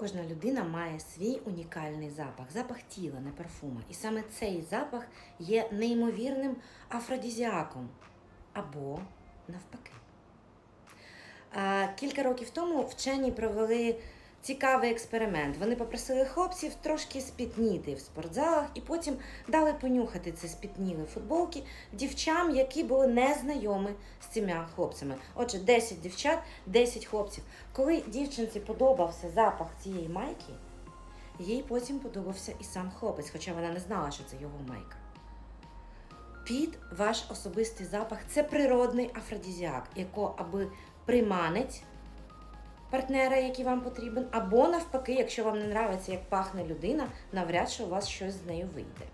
Кожна людина має свій унікальний запах, запах тіла, не парфума. І саме цей запах є неймовірним афродізіаком або навпаки. Кілька років тому вчені провели цікавий експеримент. Вони попросили хлопців трошки спітніти в спортзалах і потім дали понюхати ці спітніли футболки дівчам, які були незнайомі з цими хлопцями. Отже, 10 дівчат, 10 хлопців. Коли дівчинці подобався запах цієї майки, їй потім подобався і сам хлопець, хоча вона не знала, що це його майка. Під ваш особистий запах це природний афродізіак, якого аби приманить партнера, який вам потрібен, або навпаки, якщо вам не нравиться, як пахне людина, навряд чи у вас щось з нею вийде.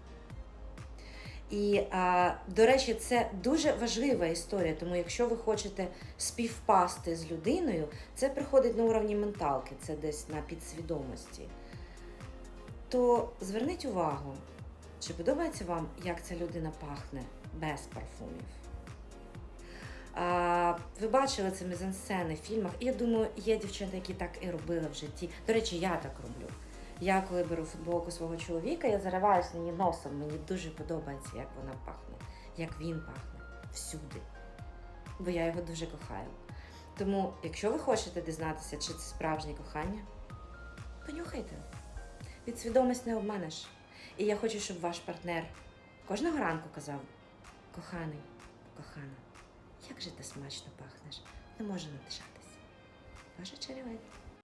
І, а, до речі, це дуже важлива історія, тому якщо ви хочете співпасти з людиною, це приходить на уровні менталки, це десь на підсвідомості. То зверніть увагу, чи подобається вам, як ця людина пахне без парфумів? Ви бачили це мізансцени в фільмах, і я думаю, є дівчата, які так і робили в житті. До речі, я так роблю. Я коли беру футболку свого чоловіка, я зариваюся на її носом. Мені дуже подобається, як вона пахне, як він пахне всюди. Бо я його дуже кохаю. Тому, якщо ви хочете дізнатися, чи це справжнє кохання, понюхайте. Підсвідомість не обманеш. І я хочу, щоб ваш партнер кожного ранку казав: коханий, кохана, як же ти смачно пахнеш, не можу натишатись. Ваша чарівець.